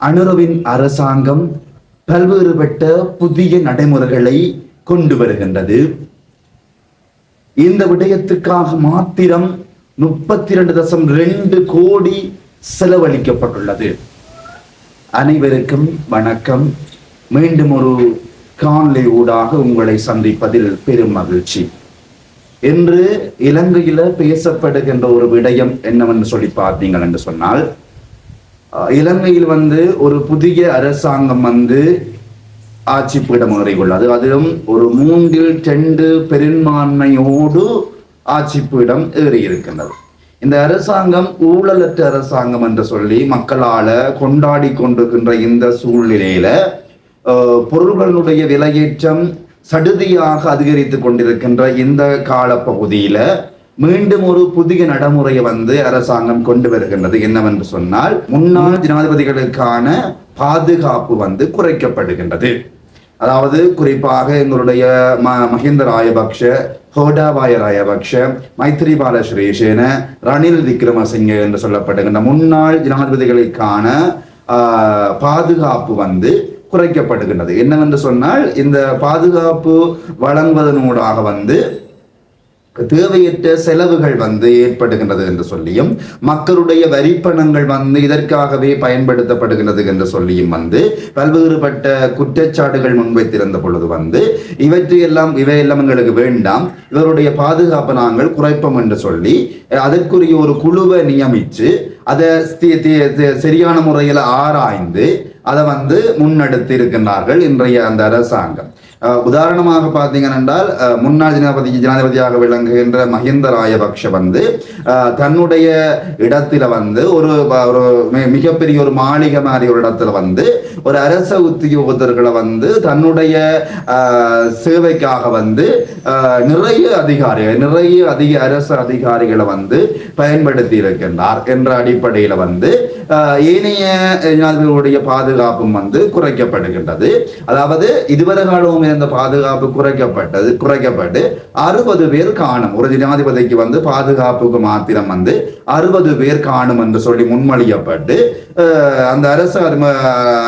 அனுரவின் அரசாங்கம் பல்வேறுபட்ட புதிய நடைமுறைகளை கொண்டு வருகின்றது. இந்த விடயத்துக்காக மாத்திரம் முப்பத்தி இரண்டு தசம் ரெண்டு கோடி செலவழிக்கப்பட்டுள்ளது. அனைவருக்கும் வணக்கம். மீண்டும் ஒரு காணொலி ஊடாக உங்களை சந்திப்பதில் பெரும் மகிழ்ச்சி. என்று இலங்கையில பேசப்படுகின்ற ஒரு விடயம் என்னவென்று சொல்லி பார்த்தீங்கள் என்று சொன்னால் இலங்கையில் வந்து ஒரு புதிய அரசாங்கம் வந்து ஆட்சி பீடம் ஏறியுள்ளது. அதிலும் ஒரு மூன்றில் ரெண்டு பெரும்பான்மையோடு ஆட்சி பீடம் ஏறி இருக்கின்றது இந்த அரசாங்கம் ஊழலற்ற அரசாங்கம் என்று சொல்லி மக்களால கொண்டாடி கொண்டிருக்கின்ற இந்த சூழ்நிலையில பொருள்களுடைய விலையேற்றம் சடுதியாக அதிகரித்து கொண்டிருக்கின்ற இந்த காலப்பகுதியில மீண்டும் ஒரு புதிய நடைமுறையை வந்து அரசாங்கம் கொண்டு வருகின்றது. என்னவென்று சொன்னால் முன்னாள் ஜனாதிபதிகளுக்கான பாதுகாப்பு வந்து குறைக்கப்படுகின்றது. அதாவது குறிப்பாக எங்களுடைய ம மஹிந்த ராயபக்ஷ ஹோடாபாய ராயபக்ஷ மைத்ரிபால ஸ்ரீசேன ரணில் விக்ரமசிங்க என்று சொல்லப்படுகின்ற முன்னாள் ஜனாதிபதிகளுக்கான பாதுகாப்பு வந்து குறைக்கப்படுகின்றது. என்னவென்று சொன்னால் இந்த பாதுகாப்பு வழங்குவதனூடாக வந்து தேவையற்ற செலவுகள் வந்து ஏற்படுகின்றது என்று சொல்லியும் மக்களுடைய வரிப்பணங்கள் வந்து இதற்காகவே பயன்படுத்தப்படுகின்றது என்று சொல்லியும் வந்து பல்வேறுபட்ட குற்றச்சாட்டுகள் முன்வைத்திருந்த பொழுது வந்து இவற்றையெல்லாம் இவையெல்லாம் எங்களுக்கு வேண்டாம். இவருடைய பாதுகாப்பை நாங்கள் குறைப்போம் என்று சொல்லி அதற்குரிய ஒரு குழுவை நியமித்து அதை சரியான முறையில் ஆராய்ந்து அதை வந்து முன்னெடுத்து இருக்கின்றார்கள் இன்றைய அந்த அரசாங்கம். உதாரணமாக பார்த்தீங்கன்னா என்றால் முன்னாள் ஜனாதிபதி ஜனாதிபதியாக விளங்குகின்ற மஹிந்த ராயபக்ஷ வந்து தன்னுடைய இடத்துல வந்து ஒரு ஒரு மிகப்பெரிய ஒரு மாளிகை மாதிரி ஒரு இடத்துல வந்து ஒரு அரச உத்தியோகத்தர்களை வந்து தன்னுடைய சேவைக்காக வந்து நிறைய அதிகாரிகள் நிறைய அதிக அரசு அதிகாரிகளை வந்து பயன்படுத்தி இருக்கின்றார் என்ற அடிப்படையில வந்து ஏனைய ஜனாதிபதிகளுடைய பாதுகாப்பும் வந்து குறைக்கப்படுகின்றது. அதாவது இதுவரை காலமும் இந்த பாதுகாப்பு குறைக்கப்பட்டது குறைக்கப்பட்டு அறுபது பேர் காணும். ஒரு ஜனாதிபதிக்கு வந்து பாதுகாப்புக்கு மாத்திரம் வந்து அறுபது பேர் காணும் என்று சொல்லி முன்மொழியப்பட்டு அந்த அரசு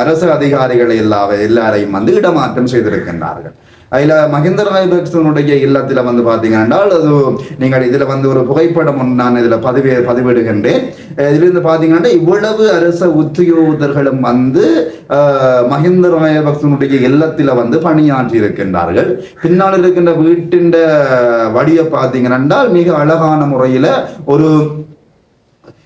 அரசு அதிகாரிகள் எல்லா எல்லாரையும் வந்து இடமாற்றம் செய்திருக்கின்றார்கள். அதில் மஹிந்த ராஜபக்சனுடைய இல்லத்தில் வந்து பார்த்தீங்கன்னா அது நீங்கள் இதில் வந்து ஒரு புகைப்படம் நான் இதில் பதிவே பதிவிடுகின்றேன். இதிலிருந்து பார்த்தீங்கன்னா இருந்து இவ்வளவு அரச உத்தியோகத்தர்களும் வந்து அஹ், மஹிந்த ராஜபக்சனுடைய இல்லத்தில் வந்து பணியாற்றி இருக்கின்றார்கள் பின்னால் இருக்கின்ற வீட்டின் வடிய பார்த்தீங்கன்னா மிக அழகான முறையில் ஒரு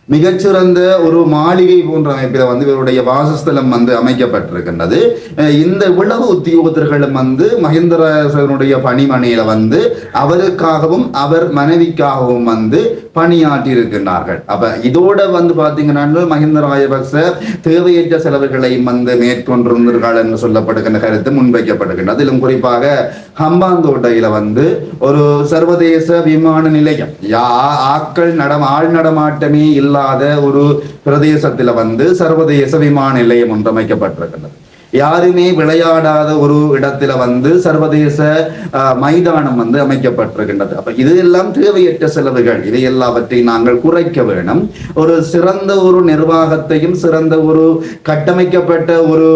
மிகச்சிறந்த ஒரு மாளிகை போன்ற அமைப்பில் வந்து இவருடைய வாசஸ்தலம் வந்து அமைக்கப்பட்டிருக்கின்றது. அஹ் இந்த இவ்வளவு உத்தியோகத்தர்களும் வந்து மகேந்திரனுடைய பணிமனையில வந்து அவருக்காகவும் அவர் மனைவிக்காகவும் வந்து பணியாற்றி இருக்கின்றார்கள் அப்ப இதோட வந்து பாத்தீங்கன்னா மஹிந்த ராஜபக்ச தேவையற்ற செலவுகளையும் வந்து மேற்கொண்டிருந்தார்கள் என்று சொல்லப்படுகின்ற கருத்து முன்வைக்கப்படுகின்றது. அதிலும் குறிப்பாக ஹம்பாந்தோட்டையில வந்து ஒரு சர்வதேச விமான நிலையம். யா- ஆட்கள் நடம் ஆள் நடமாட்டமே இல்லாத ஒரு பிரதேசத்துல வந்து சர்வதேச விமான நிலையம் ஒன்று அமைக்கப்பட்டிருக்கின்றது யாருமே விளையாடாத ஒரு இடத்துல வந்து சர்வதேச மைதானம் வந்து அமைக்கப்பட்டிருக்கின்றது. அப்ப இது எல்லாம் தேவையற்ற செலவுகள் இதை எல்லாவற்றையும் நாங்கள் குறைக்க வேணும். ஒரு சிறந்த ஒரு நிர்வாகத்தையும் சிறந்த ஒரு கட்டமைக்கப்பட்ட ஒரு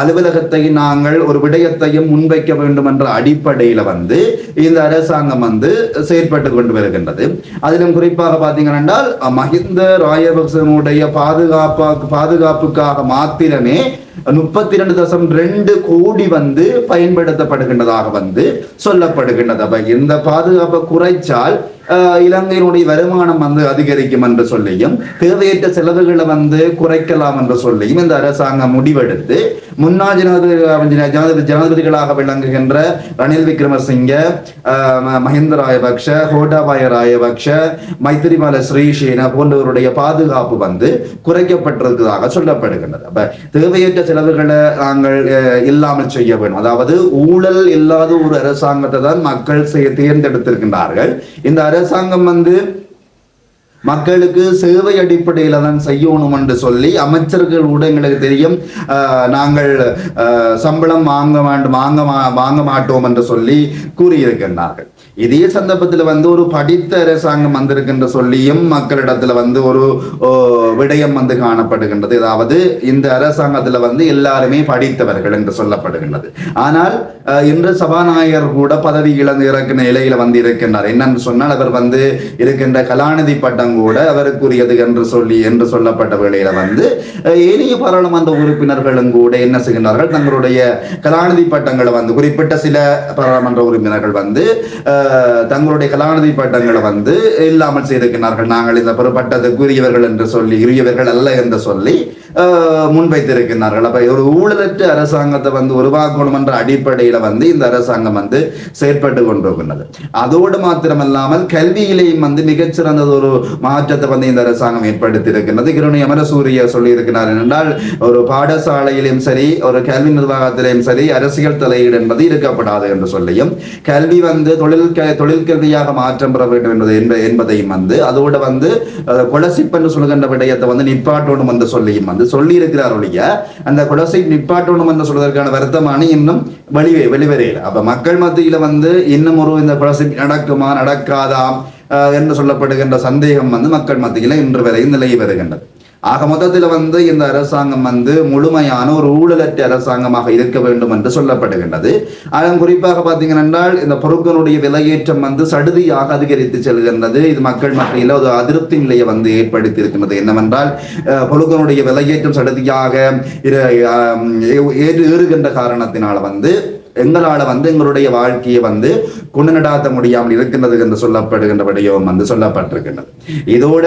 அலுவலகத்தையும் நாங்கள் ஒரு விடயத்தையும் முன்வைக்க வேண்டும் என்ற அடிப்படையில வந்து இந்த அரசாங்கம் வந்து செயற்பட்டு கொண்டு வருகின்றது. அதிலும் குறிப்பாக பார்த்தீங்கன்னா என்றால், மஹிந்த ராயபக்சனுடைய பாதுகாப்பா பாதுகாப்புக்காக மாத்திரமே முப்பத்தி ரெண்டு தசம் ரெண்டு கோடி வந்து பயன்படுத்தப்படுகின்றதாக வந்து சொல்லப்படுகின்றது. அப்ப இந்த பாதுகாப்பை குறைச்சால் இலங்கையினுடைய வருமானம் வந்து அதிகரிக்கும் என்று சொல்லியும் தேவையற்ற செலவுகளை வந்து குறைக்கலாம் என்று சொல்லியும் இந்த அரசாங்கம் முடிவெடுத்து முன்னாள் ஜனாதிபதி ஜனாதிபதி ஜனாதிபதிகளாக விளங்குகின்ற ரணில் விக்ரமசிங்க மஹிந்த ராயபக்ஷ ஹோட்டாபாய ராயபக்ஷ மைத்திரிபால ஸ்ரீசேன போன்றவருடைய பாதுகாப்பு வந்து குறைக்கப்பட்டிருக்கிறதாக சொல்லப்படுகின்றது. அப்ப தேவையற்ற செலவுகளை நாங்கள் இல்லாமல் செய்ய வேண்டும். அதாவது ஊழல் இல்லாத ஒரு அரசாங்கத்தை தான் மக்கள் செய்ய தேர்ந்தெடுத்திருக்கின்றார்கள். இந்த அரசாங்கம் வந்து மக்களுக்கு சேவை அடிப்படையில் தான் செய்யணும் என்று சொல்லி அமைச்சர்கள் கூட எங்களுக்கு தெரியும். ஆஹ், நாங்கள் ஆஹ், சம்பளம் வாங்க வேண்டும் வாங்க வாங்க மாட்டோம் என்று சொல்லி கூறியிருக்கின்றார்கள். இதே சந்தர்ப்பத்தில் வந்து ஒரு படித்த அரசாங்கம் வந்திருக்கின்ற சொல்லியும் மக்களிடத்துல வந்து ஒரு விடயம் வந்து காணப்படுகின்றது. அதாவது இந்த அரசாங்கத்துல வந்து எல்லாருமே படித்தவர்கள் என்று சொல்லப்படுகின்றது. ஆனால் இன்று சபாநாயகர் கூட பதவி இழந்து இறக்கிற நிலையில வந்து இருக்கின்றார். என்னன்னு சொன்னால் அவர் வந்து இருக்கின்ற கலாநிதி பட்டம் கூட அவருக்குரியது என்று சொல்லி என்று சொல்லப்பட்ட வேளையில வந்து ஏனைய பாராளுமன்ற உறுப்பினர்களும் கூட என்ன செய்கின்றார்கள்? தங்களுடைய கலாநிதி பட்டங்களை வந்து குறிப்பிட்ட சில பாராளுமன்ற உறுப்பினர்கள் வந்து தங்களுடைய கலாநிதி பட்டங்களை வந்து இல்லாமல் செய்திருக்கிறார்கள். நாங்கள் இந்த பெறப்பட்டதுக்கு என்று சொல்லி உரியவர்கள் அல்ல என்று சொல்லி முன்வைத்திருக்கிறார்கள். அப்ப ஒரு ஊழலற்ற அரசாங்கத்தை வந்து உருவாக்கணும் என்ற அடிப்படையில வந்து இந்த அரசாங்கம் வந்து செயற்பட்டு கொண்டிருக்கின்றது அதோடு மாத்திரமல்லாமல் கல்வியிலேயும் வந்து மிகச்சிறந்தது ஒரு மாற்றத்தை வந்து இந்த அரசாங்கம் ஏற்படுத்தி இருக்கின்றது கிருணி அமரசூரிய சொல்லி இருக்கிறார் என்றால் ஒரு பாடசாலையிலும் சரி ஒரு கல்வி நிர்வாகத்திலையும் சரி அரசியல் தலையீடு என்பது இருக்கப்படாது என்று சொல்லியும் கல்வி வந்து தொழில் தொழில் கல்வியாக மாற்றம் பெற வேண்டும் என்பது என்ப- என்பதையும் வந்து அதோட வந்து அஹ், கொலசிப் சொல்கின்ற விடயத்தை வந்து நிப்பாட்டணும் என்று சொல்லியும் வந்து சொல்லி இருக்கிறார் ஒழிய அந்த கொலசை நிப்பாட்டணும் என்று சொல்வதற்கான வருத்தமான இன்னும் வெளிவே வெளிவரையில் அப்ப மக்கள் மத்தியில வந்து இன்னும் ஒரு இந்த கொலசை நடக்குமா நடக்காதா என்று சொல்லப்படுகின்ற சந்தேகம் வந்து மக்கள் மத்தியில இன்று வரையும் நிலவி வருகின்றது. ஆக மொத்தத்தில் வந்து இந்த அரசாங்கம் வந்து முழுமையான ஒரு ஊழலற்ற அரசாங்கமாக இருக்க வேண்டும் என்று சொல்லப்படுகின்றது. அதன் குறிப்பாக பார்த்தீங்கன்னா இந்த பொருட்களுடைய விலையேற்றம் வந்து சடுதியாக அதிகரித்து செல்கின்றது. இது மக்கள் மத்தியில் ஒரு அதிருப்தி நிலையை வந்து ஏற்படுத்தி இருக்கின்றது என்னவென்றால் அஹ், பொருட்களுடைய விலையேற்றம் சடுதியாக ஏறு- ஏறுகின்ற காரணத்தினால வந்து எங்களால வந்து எங்களுடைய வாழ்க்கையை வந்து கொண்டு நடாத்த முடியாமல் இருக்கின்றது என்று சொல்லப்படுகின்ற விடயம் வந்து சொல்லப்பட்டிருக்கின்றது. இதோட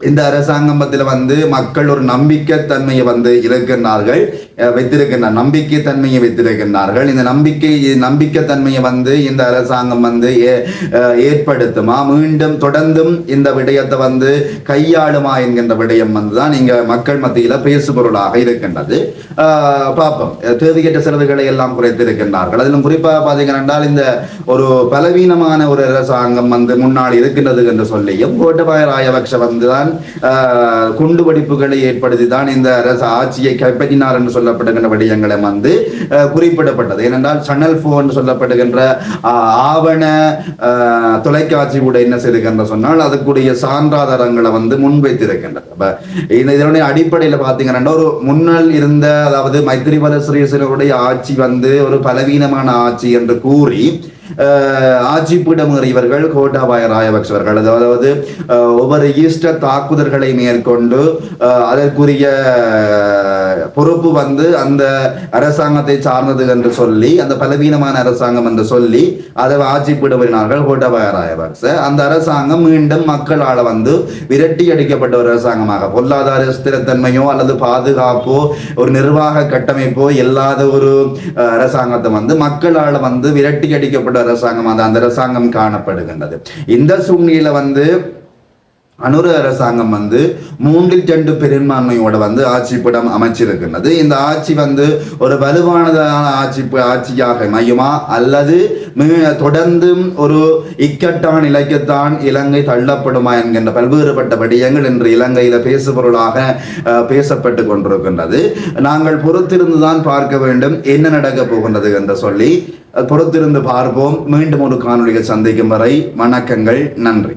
இந்த அரசாங்கத்தில் வந்து மக்கள் ஒரு நம்பிக்கை தன்மையை வந்து இழக்கின்றார்கள் வைத்திருக்கின்ற நம்பிக்கை தன்மையை வைத்திருக்கின்றார்கள். இந்த நம்பிக்கை நம்பிக்கை தன்மையை வந்து இந்த அரசாங்கம் வந்து ஏற்படுத்துமா? மீண்டும் தொடர்ந்தும் இந்த விடயத்தை வந்து கையாளுமா என்கின்ற விடயம் வந்து தான் இங்க மக்கள் மத்தியில பேசுபொருளாக இருக்கின்றது. பார்ப்போம். தேவையற்ற செலவுகளை எல்லாம் குறைத்திருக்கின்றார்கள். அதிலும் குறிப்பாக பார்த்தீங்கன்னா இந்த ஒரு பலவீனமான ஒரு அரசாங்கம் வந்து முன்னாள் இருக்கின்றது என்று சொல்லியும் கோட்டபாய ராயபக்ஷ வந்து தான் ஆஹ், குண்டு வெடிப்புகளை ஏற்படுத்தி தான் இந்த அரசு ஆட்சியை கைப்பற்றினார் என்று சொல்ல சொல்லப்படுகின்ற விடயங்களை வந்து குறிப்பிடப்பட்டது. ஏனென்றால் சனல் போன் சொல்லப்படுகின்ற ஆவண ஆஹ், தொலைக்காட்சி கூட என்ன செய்திருக்கின்ற சொன்னால் அதுக்குரிய சான்றாதாரங்களை வந்து முன்வைத்திருக்கின்றது. அப்ப இந்த இதனுடைய அடிப்படையில் பார்த்தீங்கன்னா ஒரு முன்னால் இருந்த அதாவது மைத்திரிபால சிறிசேனருடைய ஆட்சி வந்து ஒரு பலவீனமான ஆட்சி என்று கூறி அஹ், ஆட்சி பீடமேறியவர்கள் கோட்டாபாய ராயபக்சவர்கள். அதாவது ஒவ்வொரு ஈஸ்டர் தாக்குதல்களை மேற்கொண்டு அதற்குரிய பொறுப்பு வந்து அந்த அரசாங்கத்தை சார்ந்தது என்று சொல்லி அந்த பலவீனமான அரசாங்கம் என்று சொல்லி அதை ஆட்சி பீடமேறினார்கள் கோட்டாபாய ராயபக்ச. அந்த அரசாங்கம் மீண்டும் மக்களால் வந்து விரட்டி அடிக்கப்பட்ட ஒரு அரசாங்கமாக பொருளாதார ஸ்திரத்தன்மையோ அல்லது பாதுகாப்போ ஒரு நிர்வாக கட்டமைப்போ இல்லாத ஒரு அரசாங்கத்தை வந்து மக்களால் வந்து விரட்டி அடிக்கப்பட்ட அரசாங்கம் அந்த அந்த அரசாங்கம் காணப்படுகின்றது. இந்த சூழ்நிலையில வந்து அனுரு அரசாங்கம் வந்து மூன்றில் ரெண்டு பெரும்பான்மையோட வந்து ஆட்சி படம் அமைச்சிருக்கின்றது. இந்த ஆட்சி வந்து ஒரு வலுவானதான ஆட்சி ஆட்சியாக மையுமா அல்லது தொடர்ந்தும் ஒரு இக்கட்டான நிலைக்குத்தான் இலங்கை தள்ளப்படுமா என்கின்ற பல்வேறுபட்ட விடயங்கள் இன்று இலங்கையில பேசுபொருளாக பேசப்பட்டு கொண்டிருக்கின்றது. நாங்கள் பொறுத்திருந்து தான் பார்க்க வேண்டும் என்ன நடக்கப் போகின்றது என்று சொல்லி பொறுத்திருந்து பார்ப்போம். மீண்டும் ஒரு காணொளியில் சந்திக்கும் வரை வணக்கங்கள் நன்றி.